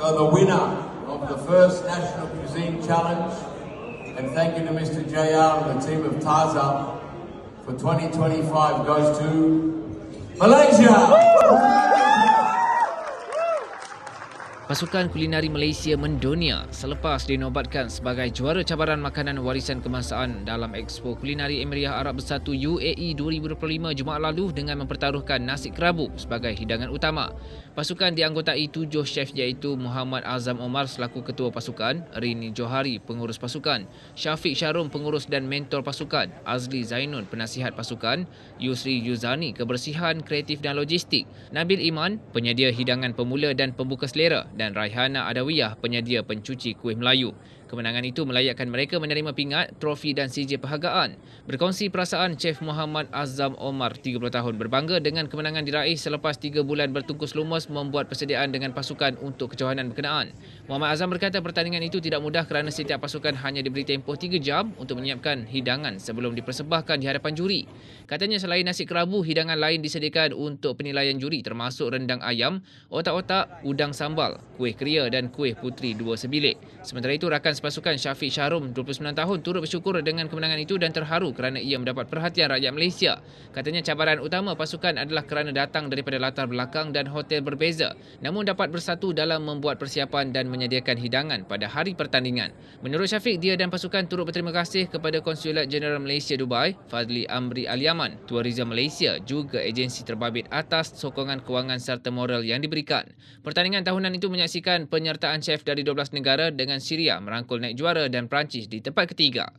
So the winner of the first National Cuisine Challenge, and thank you to Mr. JR and the team of Taza for 2025 goes to Malaysia. Pasukan kulinari Malaysia mendunia selepas dinobatkan sebagai juara cabaran makanan warisan kebangsaan dalam Expo Kulinari Emiriah Arab Bersatu UAE 2025 Jumaat lalu dengan mempertaruhkan nasi kerabu sebagai hidangan utama. Pasukan dianggotai tujuh chef iaitu Muhammad Azam Omar selaku ketua pasukan, Rini Johari pengurus pasukan, Syafiq Syarum pengurus dan mentor pasukan, Azli Zainun penasihat pasukan, Yusri Yuzani kebersihan, kreatif dan logistik, Nabil Iman penyedia hidangan pemula dan pembuka selera dan Raihana Adawiyah penyedia pencuci kuih Melayu. Kemenangan itu melayakkan mereka menerima pingat, trofi dan CJ perhargaan. Berkongsi perasaan Chef Muhammad Azam Omar 30 tahun berbangga dengan kemenangan diraih selepas 3 bulan bertungkus lumus membuat persediaan dengan pasukan untuk kejohanan berkenaan. Muhammad Azam berkata pertandingan itu tidak mudah kerana setiap pasukan hanya diberi tempoh 3 jam untuk menyiapkan hidangan sebelum dipersembahkan di hadapan juri. Katanya selain nasi kerabu, hidangan lain disediakan untuk penilaian juri termasuk rendang ayam, otak-otak, udang sambal, kuih keria dan kuih putri dua sebilik. Sementara itu, rakan pasukan Syafiq Syarum 29 tahun turut bersyukur dengan kemenangan itu dan terharu kerana ia mendapat perhatian rakyat Malaysia. Katanya cabaran utama pasukan adalah kerana datang daripada latar belakang dan hotel berbeza namun dapat bersatu dalam membuat persiapan dan menyediakan hidangan pada hari pertandingan. Menurut Syafiq, dia dan pasukan turut berterima kasih kepada Konsulat Jeneral Malaysia Dubai, Fadli Amri Aliaman, Tourism Malaysia juga agensi terbabit atas sokongan kewangan serta moral yang diberikan. Pertandingan tahunan itu menyaksikan penyertaan chef dari 12 negara dengan Syria merangkul naik juara dan Perancis di tempat ketiga.